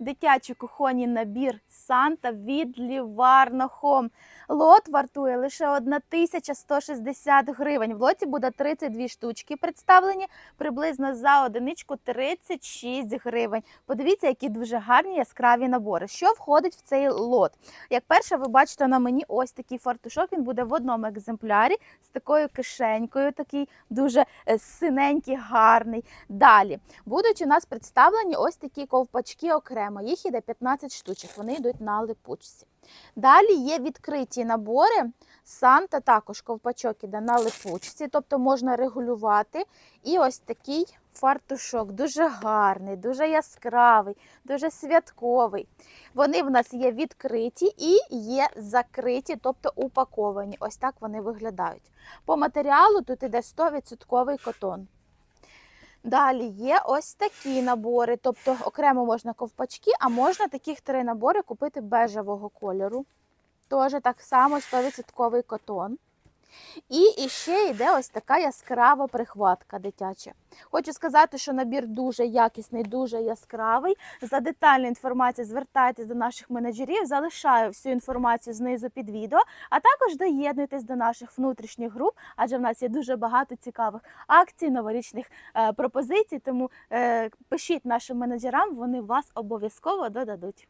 дитячий кухонний набір Санта від Ліварно Хом. Лот вартує лише 1160 гривень. В лоті буде 32 штучки представлені, приблизно за одиничку 36 гривень. Подивіться, які дуже гарні яскраві набори. Що входить в цей лот? Як перше, ви бачите на мені ось такий фартушок. Він буде в одному екземплярі з такою кишенькою, такий дуже е, синенький, гарний. Далі будуть у нас представлені ось такі ковпачки окремо. Їх іде 15 штучок. Вони йдуть на липучці. Далі є відкриті набори. Санта також ковпачок іде на липучці, тобто можна регулювати. І ось такий фартушок, дуже гарний, дуже яскравий, дуже святковий. Вони в нас є відкриті і є закриті, тобто упаковані. Ось так вони виглядають. По матеріалу тут іде 100% котон. Далі є ось такі набори, тобто окремо можна ковпачки, а можна таких три набори купити бежевого кольору. Теж так само 100% котон. І ще йде ось така яскрава прихватка дитяча. Хочу сказати, що набір дуже якісний, дуже яскравий. За детальну інформацію звертайтесь до наших менеджерів, залишаю всю інформацію знизу під відео, а також доєднуйтесь до наших внутрішніх груп, адже в нас є дуже багато цікавих акцій, новорічних е, пропозицій. Тому е, пишіть нашим менеджерам, вони вас обов'язково додадуть.